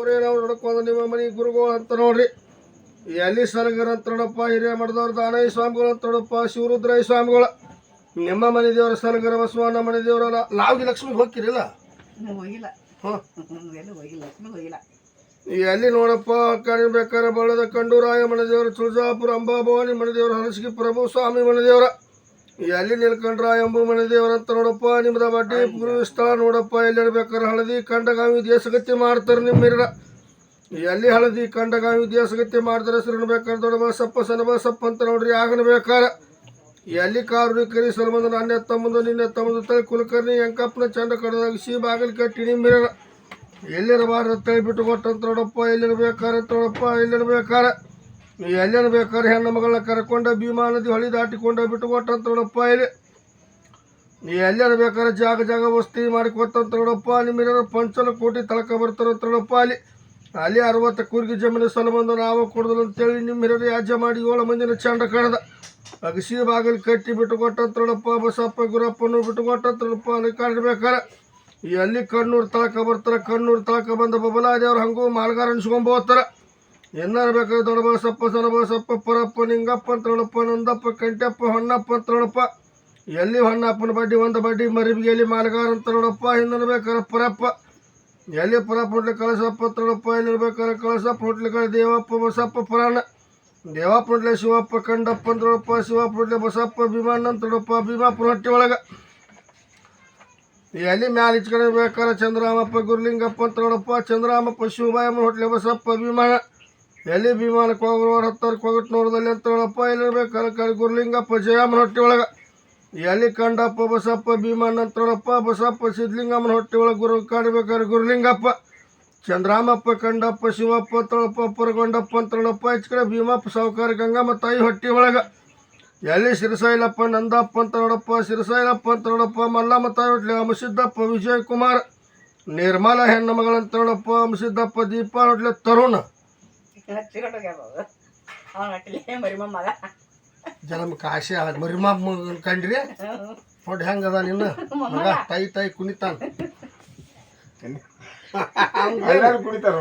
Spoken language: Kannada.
ಅವ್ರೇ ನಾವು ನೋಡ್ಕೊಂಡು ನಿಮ್ಮ ಮನೆ ಗುರುಗಳು ಅಂತ ನೋಡ್ರಿ. ಎಲ್ಲಿ ಸಲಗರ ಅಂತ ನೋಡಪ್ಪ ಹಿರಿಯ ಮಠದವ್ರ ದಾನಯ್ಯ ಸ್ವಾಮಿಗಳು ಅಂತ ನೋಡಪ್ಪ ಶಿವರುದ್ರಯ್ಯ ಸ್ವಾಮಿಗಳು. ನಿಮ್ಮ ಮನೆ ದೇವರ ಸಲಗರ ಬಸವಣ್ಣ ಮನೆ ದೇವರ ಲಾವ್ಗಿ ಲಕ್ಷ್ಮಿಗೆ ಹೋಗಿರಿಲ್ಲ ಹೋಗಿಲ್ಲ. ಎಲ್ಲಿ ನೋಡಪ್ಪ ಕಣಿಬೇಕಾರೆ ಬಳ್ಳದ ಕಂಡೂರಾಯ ಮಣದೇವರ ತುಳಜಾಪುರ ಅಂಬಾಭವಾನಿ ಮನೆ ದೇವರು ಹರಸಿಗೆ ಪ್ರಭು ಸ್ವಾಮಿ ಮಣದೇವರ ಎಲ್ಲಿ ನಿಲ್ಕೊಂಡ್ರ ಎಂಬ ಮನೆ ದೇವರಂತ ನೋಡಪ್ಪ ನಿಮ್ದ ಬಡ್ಡಿ ಸ್ಥಳ ನೋಡಪ್ಪ ಎಲ್ಲಿ ಹಳದಿ ಕಂಡಗಾವಿ ದೇಶಗತಿ ಮಾಡ್ತಾರೆ ನಿಮ್ಮ ಎಲ್ಲಿ ಹಳದಿ ಕಂಡಗಾವಿ ದೇಶಗತಿ ಮಾಡ್ತಾರೆ ಹೆಸರು ಬೇಕಾದ್ರೆ ದೊಡ್ಡ ಸಪ್ಪ ಸನಬ ಸಪ್ಪ ಅಂತ ನೋಡ್ರಿ ಆಗನ ಬೇಕಾರೆ. ಎಲ್ಲಿ ಕಾರು ಕರಿ ಸಲಮಂದ ನನ್ನ ತಮ್ಮಂದು ನಿನ್ನೆ ತಮ್ಮದು ತಳಿ ಕುಲಕರ್ಣಿ ಎಂಕಪ್ಪನ ಚಂಡ ಕಡದಾಗ ಸಿ ಬಾಗಿಲು ಕಟ್ಟಿ ನಿಮ್ಮ ಎಲ್ಲಿರಬಾರ್ದು ತಳಿ ಬಿಟ್ಟು ಕೊಟ್ಟಂತ ನೋಡಪ್ಪ ಎಲ್ಲಿರ್ಬೇಕಾರೆ ಅಂತ ನೋಡಪ್ಪ ಎಲ್ಲಿರ್ಬೇಕಾರ ಎಲ್ಲಿರ್ಬೇಕಾರೆ ಹೆಣ್ಣು ಮಗಳನ್ನ ಕರ್ಕೊಂಡ ಭೀಮಾ ನದಿ ಹೊಳಿ ದಾಟಿಕೊಂಡು ಬಿಟ್ಟು ಕೊಟ್ಟಂತ ನೋಡಪ್ಪ ಇಲ್ಲಿ. ನೀ ಎಲ್ಲಿರ್ಬೇಕಾರೆ ಜಾಗ ಜಾಗ ವಸ್ತಿ ಮಾಡಿ ಕೊಟ್ಟಂತ ನೋಡಪ್ಪ ನಿಮ್ಮ ಪಂಚನ ಕೋಟಿ ತಳಕ ಬರ್ತಾರಂತ ನೋಡಪ್ಪ ಅಲ್ಲಿ. ಅಲ್ಲಿ ಅರವತ್ತು ಕೂರ್ಗಿ ಜಮೀನು ಸಲಬಂದು ನಾವು ಕೊಡೋದು ಅಂತೇಳಿ ನಿಮ್ಮ ಹಿರಿಯರು ಯಾಜ್ಯ ಮಾಡಿ ಏಳು ಮಂದಿನ ಚಂಡ ಕಡ್ದ. ಅಗಸಿ ಬಾಗಿಲು ಕಟ್ಟಿ ಬಿಟ್ಟು ಕೊಟ್ಟಂತ ನೋಡಪ್ಪ ಬಸಪ್ಪ, ಗುರಪ್ಪನು ಬಿಟ್ಟು ಕೊಟ್ಟಂತ ನೋಡಪ್ಪ ಅಲ್ಲಿ ಕಾಣಬೇಕಾರೆ ಎಲ್ಲಿ ಕಣ್ಣೂರು ತಳಕ ಬರ್ತಾರೆ, ಕಣ್ಣೂರು ತಳಕ ಬಂದ ಬಬಲಾದೇವ್ರ ಹಂಗೂ ಮಾಲ್ಗಾರ ಅನ್ಸ್ಕೊಂಡ್ ಏನಾರು ಬೇಕಾದ್ರೆ ದೊಡ್ಡ ಬಸಪ್ಪ, ಸಣ್ಣ ಬಸಪ್ಪ, ಪರಪ್ಪ, ನಿಂಗಪ್ಪ ಅಂತ ನೋಡಪ್ಪ ನಂದಪ್ಪ, ಕಂಟಪ್ಪ, ಹೊನ್ನಪ್ಪ ಅಂತ ನೋಡಪ್ಪ ಎಲ್ಲಿ ಹೊನ್ನಪ್ಪನ ಬಡ್ಡಿ, ಒಂದು ಬಡ್ಡಿ ಮರಿಬಿಗೆ ಎಲ್ಲಿ ಮಾಲ್ಗಾರ ಅಂತ ನೋಡಪ್ಪ ಪರಪ್ಪ. ಎಲ್ಲಿ ಪರಪ್ಪ ಹೊಟ್ಲಿ ಕಳಸಪ್ಪ ಅಂತ ಎಲ್ಲಿರ್ಬೇಕಾರೆ ಕಳಸಪ್ಪ ಹೊಟ್ಲಿ ಕಳೆ ದೇವಪ್ಪ, ಬಸಪ್ಪ ಪುರಾಣ. ದೇವಪ್ಪ ಹೊಟ್ಲೆ ಶಿವಪ್ಪ, ಕಂಡಪ್ಪ ಅಂತ ನೋಡಪ್ಪ ಶಿವಪ್ಪ ಹೊಟ್ಲೆ ಬಸಪ್ಪ ಭೀಮಣ್ಣ ಅಂತ ನೋಡಪ್ಪ ಭೀಮಾಪುರ ಹೊಟ್ಟೆ ಒಳಗೆ. ಎಲ್ಲಿ ಮ್ಯಾಲ ಇಚ್ಕಡೆ ಚಂದ್ರಾಮಪ್ಪ, ಗುರುಲಿಂಗಪ್ಪ ಅಂತ ನೋಡಪ್ಪ ಚಂದ್ರಾಮಪ್ಪ ಶಿವಬಾಯಮ್ಮ ಹೊಟ್ಲೆ ಬಸಪ್ಪ ವಿಮಾನ ಎಲ್ಲಿ ವಿಮಾನಕ್ಕೆ ಹೋಗೋರು ಹತ್ತಾರಕ್ಕೆ ಹೋಗಿಟ್ಟು ನೋಡ್ದಲ್ಲಿ ಅಂತ ಹೇಳಪ್ಪ ಎಲ್ಲಿ ಅಲ್ಲಿ ಕಲ್ ಗುರುಲಿಂಗಪ್ಪ, ಜಯಮ್ಮನ ಹೊಟ್ಟೆ ಒಳಗೆ. ಎಲ್ಲಿ ಕಂಡಪ್ಪ ಬಸಪ್ಪ, ಭೀಮಣ್ಣ ಅಂತ ಹೇಳಪ್ಪ, ಬಸಪ್ಪ ಸಿದ್ಲಿಂಗಮ್ಮನ ಹೊಟ್ಟೆ ಒಳಗೆ ಗುರು ಕಾಣಬೇಕಾದ್ರೆ ಗುರುಲಿಂಗಪ್ಪ. ಚಂದ್ರಾಮಪ್ಪ ಕಂಡಪ್ಪ, ಶಿವಪ್ಪ, ತೊಳಪ್ಪ ಪುರಗೊಂಡಪ್ಪ ಅಂತ ಹೇಳಪ್ಪ, ಹೆಚ್ಚು ಕಡೆ ಭೀಮಪ್ಪ, ಸಾವುಕಾರ ಗಂಗಮ್ಮ ತಾಯಿ ಹೊಟ್ಟೆ ಒಳಗೆ. ಎಲ್ಲಿ ಸಿರಸೈಲಪ್ಪ ನಂದಪ್ಪ ಅಂತ ನೋಡಪ್ಪ ಸಿರಸೈಲಪ್ಪ ಅಂತ ನೋಡಪ್ಪ ಮಲ್ಲಮ್ಮ ತಾಯಿ ಹೊಟ್ಲೆ, ಅಮಸಿದ್ದಪ್ಪ ವಿಜಯ್ ಕುಮಾರ್ ನಿರ್ಮಲ ಹೆಣ್ಣು ಮಗಳಂತ ನೋಡಪ್ಪ ಅಮಸಿದ್ದಪ್ಪ, ದೀಪ ಹೊಟ್ಲೆ, ತರುಣ. ಹಚ್ಚಿಕೊಂಡೋಗ್ಯಾವ ಕಾಶಿ ಆಗ ಮರಿಮ ಕಂಡ್ರಿ ನೋಡಿ ಅದ ನಿನ್ನ? ಮಗ ತಾಯಿ ತಾಯಿ ಕುಣಿತಾನ. ಕುಣಿತಾರ